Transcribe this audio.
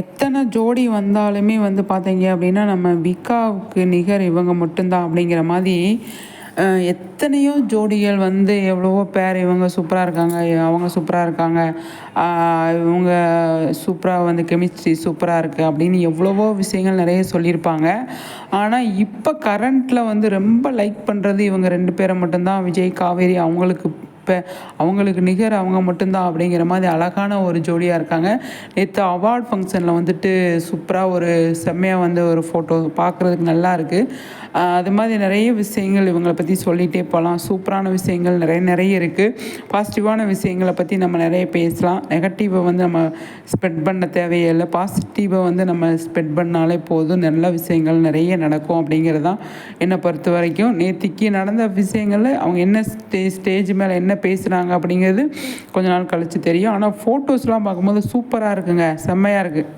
எத்தனை ஜோடி வந்தாலுமே வந்து பார்த்தீங்க அப்படின்னா நம்ம விகாவுக்கு நிகர் இவங்க மட்டும்தான் அப்படிங்கிற மாதிரி எத்தனையோ ஜோடிகள் வந்து எவ்வளவோ பேர் இவங்க சூப்பராக இருக்காங்க அவங்க சூப்பராக இருக்காங்க இவங்க சூப்பராக வந்து கெமிஸ்ட்ரி சூப்பராக இருக்குது அப்படின்னு எவ்வளவோ விஷயங்கள் நிறைய சொல்லியிருப்பாங்க. ஆனால் இப்போ கரண்ட்டில் வந்து ரொம்ப லைக் பண்ணுறது இவங்க ரெண்டு பேரை மட்டும்தான். விஜய் காவேரி அவங்களுக்கு இப்போ அவங்களுக்கு நிகர் அவங்க மட்டும்தான் அப்படிங்கிற மாதிரி அழகான ஒரு ஜோடியாக இருக்காங்க. நேற்று அவார்ட் ஃபங்க்ஷனில் வந்துட்டு சூப்பராக ஒரு செம்மையாக வந்து ஒரு ஃபோட்டோ பார்க்குறதுக்கு நல்லா இருக்குது அது மாதிரி நிறைய விஷயங்கள் இவங்களை பற்றி சொல்லிகிட்டே போகலாம் சூப்பரான விஷயங்கள் நிறைய நிறைய இருக்குது பாசிட்டிவான விஷயங்களை பற்றி நம்ம நிறைய பேசலாம். நெகட்டிவை வந்து நம்ம ஸ்ப்ரெட் பண்ண தேவையில்லை பாசிட்டிவை வந்து நம்ம ஸ்ப்ரெட் பண்ணாலே போதும். நல்ல விஷயங்கள் நிறைய நடக்கும் அப்படிங்கிறது தான் என்னை பொறுத்த வரைக்கும். நேற்றுக்கு நடந்த விஷயங்களில் அவங்க என்ன ஸ்டே ஸ்டேஜ் மேலே என்ன பேசுகிறாங்க அப்படிங்கிறது கொஞ்ச நாள் கழித்து தெரியும். ஆனால் ஃபோட்டோஸ்லாம் பார்க்கும்போது சூப்பராக இருக்குங்க. செம்மையாக இருக்குது